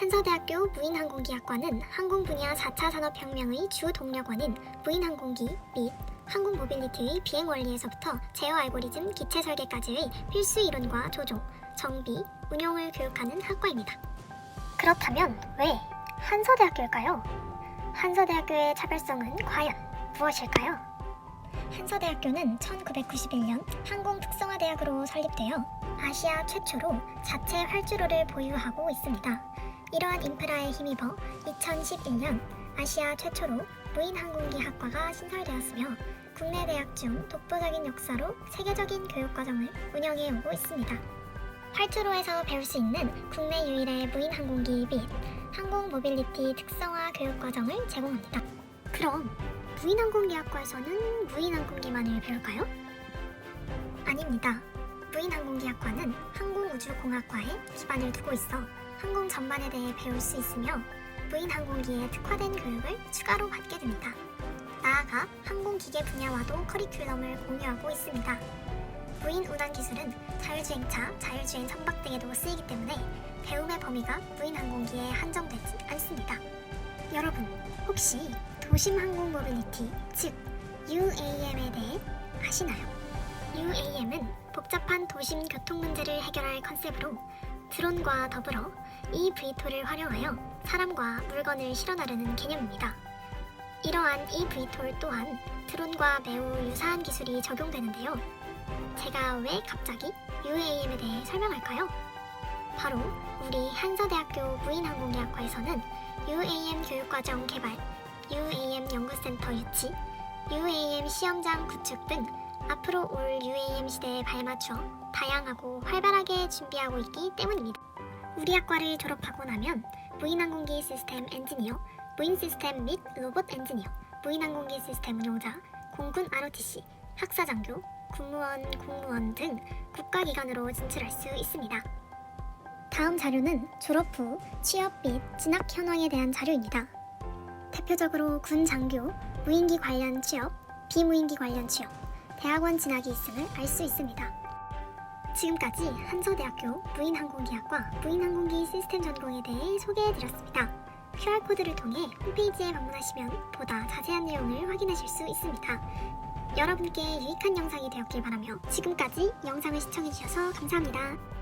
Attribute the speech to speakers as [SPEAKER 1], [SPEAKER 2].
[SPEAKER 1] 한서대학교 무인항공기학과는 항공 분야 4차 산업혁명의 주 동력원인 무인항공기 및 항공 모빌리티의 비행 원리에서부터 제어 알고리즘 기체 설계까지의 필수 이론과 조종, 정비, 운용을 교육하는 학과입니다. 그렇다면 왜 한서대학교일까요? 한서대학교의 차별성은 과연 무엇일까요? 한서대학교는 1991년 항공특성화대학으로 설립되어 아시아 최초로 자체 활주로를 보유하고 있습니다. 이러한 인프라에 힘입어 2011년 아시아 최초로 무인 항공기 학과가 신설되었으며 국내 대학 중 독보적인 역사로 세계적인 교육과정을 운영해 오고 있습니다. 활주로에서 배울 수 있는 국내 유일의 무인 항공기 및 항공 모빌리티 특성화 교육과정을 제공합니다. 그럼 무인 항공기학과에서는 무인 항공기만을 배울까요? 아닙니다. 무인 항공기학과는 항공우주공학과에 기반을 두고 있어 항공 전반에 대해 배울 수 있으며 무인 항공기에 특화된 교육을 추가로 받게 됩니다. 나아가 항공기계 분야와도 커리큘럼을 공유하고 있습니다. 무인 운항 기술은 자율주행차, 자율주행 선박 등에도 쓰이기 때문에 배움의 범위가 무인 항공기에 한정되지 않습니다. 여러분, 혹시 도심 항공 모빌리티, 즉 UAM에 대해 아시나요? UAM은 복잡한 도심 교통 문제를 해결할 컨셉으로 드론과 더불어 이 VTOL을 활용하여 사람과 물건을 실어 나르는 개념입니다. 이러한 이 VTOL 또한 드론과 매우 유사한 기술이 적용되는데요. 제가 왜 갑자기 UAM에 대해 설명할까요? 바로 우리 한서대학교 무인항공기학과에서는 UAM 교육과정 개발, UAM 연구센터 유치, UAM 시험장 구축 등 앞으로 올 UAM 시대에 발맞춰 다양하고 활발하게 준비하고 있기 때문입니다. 우리 학과를 졸업하고 나면 무인항공기 시스템 엔지니어, 무인 시스템 및 로봇 엔지니어, 무인항공기 시스템 운용자, 공군 ROTC, 학사장교, 군무원, 공무원 등 국가기관으로 진출할 수 있습니다. 다음 자료는 졸업 후 취업 및 진학 현황에 대한 자료입니다. 대표적으로 군 장교, 무인기 관련 취업, 비무인기 관련 취업, 대학원 진학이 있음을 알 수 있습니다. 지금까지 한서대학교 무인항공기학과 무인항공기 시스템 전공에 대해 소개해드렸습니다. QR코드를 통해 홈페이지에 방문하시면 보다 자세한 내용을 확인하실 수 있습니다. 여러분께 유익한 영상이 되었길 바라며 지금까지 영상을 시청해주셔서 감사합니다.